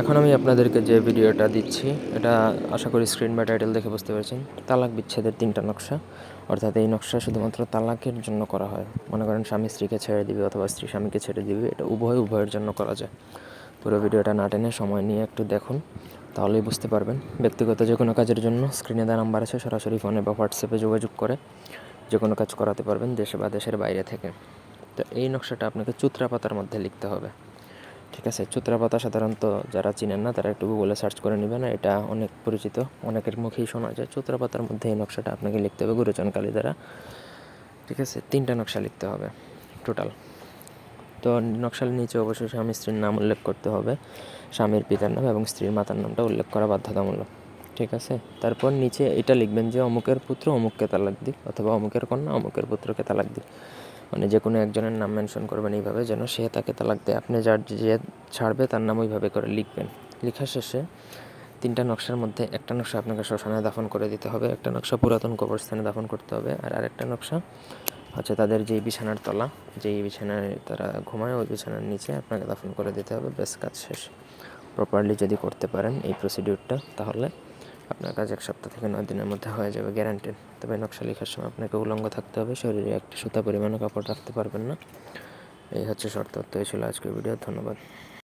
এখন আমি আপনাদেরকে যে ভিডিওটা দিচ্ছি, এটা আশা করি স্ক্রিন বা টাইটেল দেখে বুঝতে পেরেছেন। তালাক বিচ্ছেদের তিনটা নকশা। অর্থাৎ এই নকশা শুধুমাত্র তালাকের জন্য করা হয়। মনে করেন স্বামী স্ত্রীকে ছেড়ে দিবে অথবা স্ত্রী স্বামীকে ছেড়ে দিবে, এটা উভয় উভয়ের জন্য করা যায়। পুরো ভিডিওটা না টেনে সময় নিয়ে একটু দেখুন, তাহলেই বুঝতে পারবেন। ব্যক্তিগত যে কোনো কাজের জন্য স্ক্রিনে দেওয়া নাম্বার আছে, সরাসরি ফোনে বা হোয়াটসঅ্যাপে যোগাযোগ করে যে কোনো কাজ করাতে পারবেন দেশে বা দেশের বাইরে থেকে। তো এই নকশাটা আপনাকে চুত্রা পাতার মধ্যে লিখতে হবে। ঠিক আছে চুত্রা পাতা সাধারণত যারা চিনেন না, তারা একটু গুগলে সার্চ করে নেবেন। এটা অনেক পরিচিত, অনেকের মুখেই শোনা যায়। চুত্রা পাতার মধ্যে এই নকশাটা আপনাকে লিখতে হবে গুরুচন কালী দ্বারা। ঠিক আছে, তিনটা নকশা লিখতে হবে টোটাল তো নকশার নিচে অবশ্যই স্বামী স্ত্রীর নাম উল্লেখ করতে হবে, স্বামীর পিতার নাম এবং স্ত্রীর মাতার নামটা উল্লেখ করা বাধ্যতামূলক। ঠিক আছে, তারপর নিচে এটা লিখবেন যে অমুকের পুত্র অমুককে তালাক দিক অথবা অমুকের কন্যা, অমুকের পুত্রকে তালাক দিক মানে যে কোনো একজনের নাম মেনশন করবেন এইভাবে যেন সে তাকে তালাক দেয়। আপনি যার যে ছাড়বে তার নাম ওইভাবে করে লিখবেন। লেখা শেষে তিনটা নকশার মধ্যে একটা নকশা আপনাকে শ্মশানে দাফন করে দিতে হবে, একটা নকশা পুরাতন কবরস্থানে দাফন করতে হবে আর আরেকটা নকশা হচ্ছে তাদের যেই বিছানার তলা, যেই বিছানায় তারা ঘুমায় ওই বিছানার নিচে আপনাকে দাফন করে দিতে হবে। বেশ কাজ শেষ। প্রপারলি যদি করতে পারেন এই প্রসিডিউরটা তাহলে আপনার কাজ এক সপ্তাহ থেকে নয় দিনের মধ্যে হয়ে যাবে গ্যারান্টেড তবে নকশা লেখার সময় আপনাকে উলঙ্গ থাকতে হবে, শরীরে একটি সুতা পরিমাণে কাপড় রাখতে পারবেন না। এই হচ্ছে শর্ত তো এই ছিল আজকের ভিডিও ধন্যবাদ।